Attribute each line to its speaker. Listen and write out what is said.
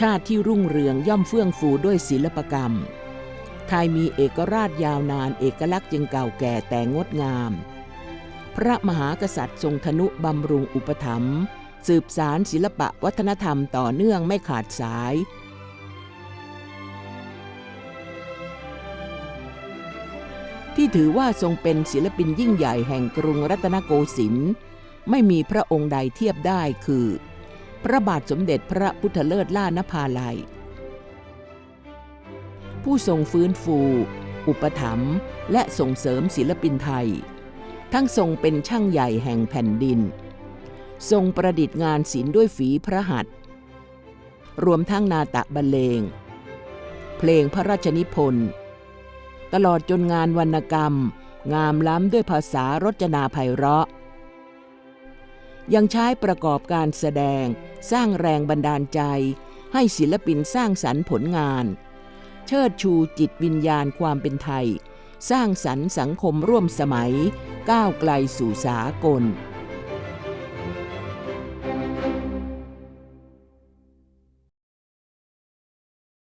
Speaker 1: ชาติที่รุ่งเรืองย่อมเฟื่องฟูด้วยศิลปกรรม ไทยมีเอกราชยาวนานเอกลักษณ์จึงเก่าแก่แต่งดงาม พระมหากษัตริย์ทรงทนุบำรุงอุปถัมภ์สืบสารศิลปะวัฒนธรรมต่อเนื่องไม่ขาดสาย ที่ถือว่าทรงเป็นศิลปินยิ่งใหญ่แห่งกรุงรัตนโกสินทร์ไม่มีพระองค์ใดเทียบได้คือ พระบาทสมเด็จพระพุทธเลิศล่านภาลัย ผู้ทรงฟื้นฟู อุปถัมภ์และส่งเสริมศิลปินไทย ทั้งทรงเป็นช่างใหญ่แห่งแผ่นดิน ทรงประดิษฐ์งานศิลป์ด้วยฝีพระหัตถ์รวมทั้งนาตะบรรเลง เพลงพระราชนิพนธ์ตลอดจนงานวรรณกรรม งามล้ำด้วยภาษารจนาไพเราะ ยังใช้ประกอบการแสดง สร้างแรงบันดาลใจ ให้ศิลปินสร้างสรรค์ผลงาน เชิดชูจิตวิญญาณความเป็นไทย สร้างสรรค์สังคมร่วมสมัย ก้าวไกลสู่สากล